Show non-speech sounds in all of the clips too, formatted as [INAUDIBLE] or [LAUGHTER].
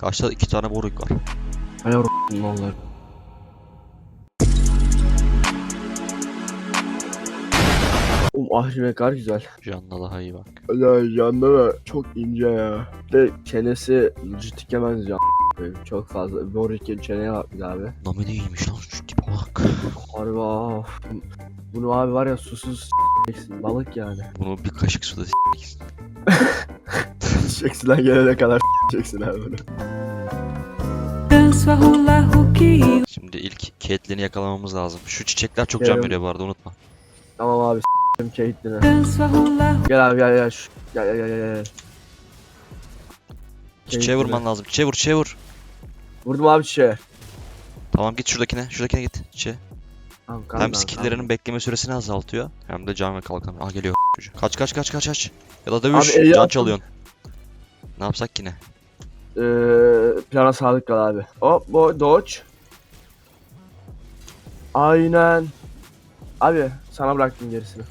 Karşıda iki tane boruk var. Hay olur. Um ahri kadar güzel. Canla daha iyi bak. Ya yanında da çok ince ya. De çenesi ciddi yemez ya. Çok fazla. Borik'in çeneye bak bir abi. Namine iyiymiş lan şu tipe bak. Harbi of. Bunu abi var ya susuz s**eceksin. Balık yani. Bunu bir kaşık suda s**eksin. S**eceksin [LAUGHS] lan gelene kadar s**eceksin abi bunu. Şimdi ilk Caitlyn'i yakalamamız lazım. Şu çiçekler çok can Evet. veriyor bu arada unutma. Tamam abi s**tim Caitlyn'e. Gel abi gel gel. Şu- Gel gel gel gel. gel. Çiçeğe Caitlyn'e. vurman lazım. Çiçeğe vur çiçeğe vur. Vurdum abi çiçeğe. Tamam git şuradakine. Şuradakine git. Çiçeğe. Tamam, Hem skill'lerinin bekleme süresini azaltıyor. Hem de can ve kalkan. Ah geliyor [LAUGHS] çocuğu. Kaç kaç kaç kaç kaç. Ya da dövüş. Abi, can çalıyorsun. Ne yapsak yine? Ee, plana sadık kal abi. Hop bu dodge. Aynen. Abi sana bıraktım gerisini.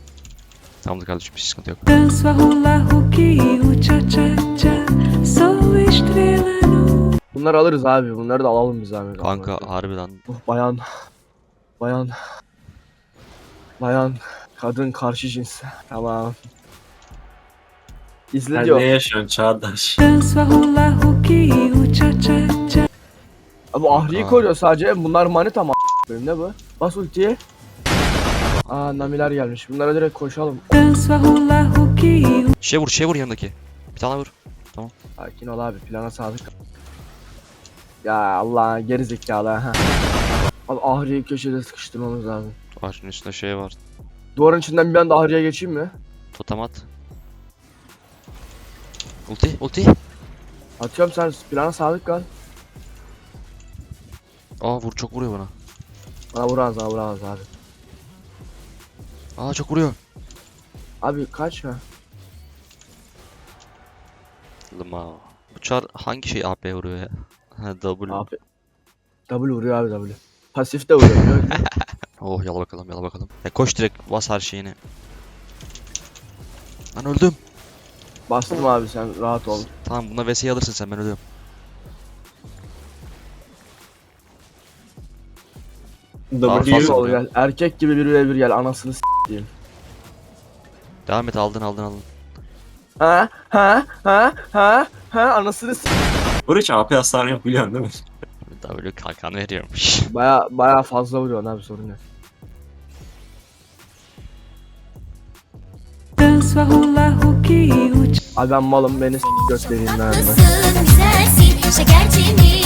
Tamamdır kardeşim bir sıkıntı yok. Danço a rolar roquio. Cha cha cha. Sou estrela no. Bunları alırız abi. Bunları da alalım biz abi. Kanka harbiden Oh, bayan. Bayan. Bayan. Kadın karşı cins. Tamam. İzle diyor. ne yaşıyorsun çağdaş? Abi Ahri'yi koruyor sadece. Bunlar manita mı? Benim ne bu? Bas ultiye. Aa namiler gelmiş. Bunlara direkt koşalım. Çiçeğe vur çiçeğe vur yanındaki. Bir tane vur. Sakin ol abi plana sadık. Ya Allah geri zekalı ha. Abi Ahri'yi köşede sıkıştırmamız lazım. Ağacın üstünde şey var. Duvarın içinden bir anda Ahri'ye geçeyim mi? Totem at. Ulti ulti. Atıyorum sen plana sadık kal. Aa vur çok vuruyor bana. Bana vuramaz bana vuramaz abi. Aa çok vuruyor. Abi kaç ha? Lima. Bu çar hangi şey AP vuruyor ya? Ha W. Abi. W vuruyor abi W. Pasif de vuruyor? [LAUGHS] Oh yala bakalım yala bakalım. Ya koş direkt bas her şeyini. Ben öldüm. Bastım abi sen rahat ol. Tamam buna VS'yi alırsın sen ben ölüyorum. Daha fazla ol gel. Erkek gibi bir ve bir gel anasını s**eyim. Devam et aldın aldın aldın. Ha ha ha ha ha anasını s**. Oruç AP hasarı yok biliyorsun değil mi? W kalkan veriyormuş. Baya baya fazla vuruyor abi sorun yok. Abi ben malım beni s*** götlerinden. Tatlısın, güzelsin, şekerci?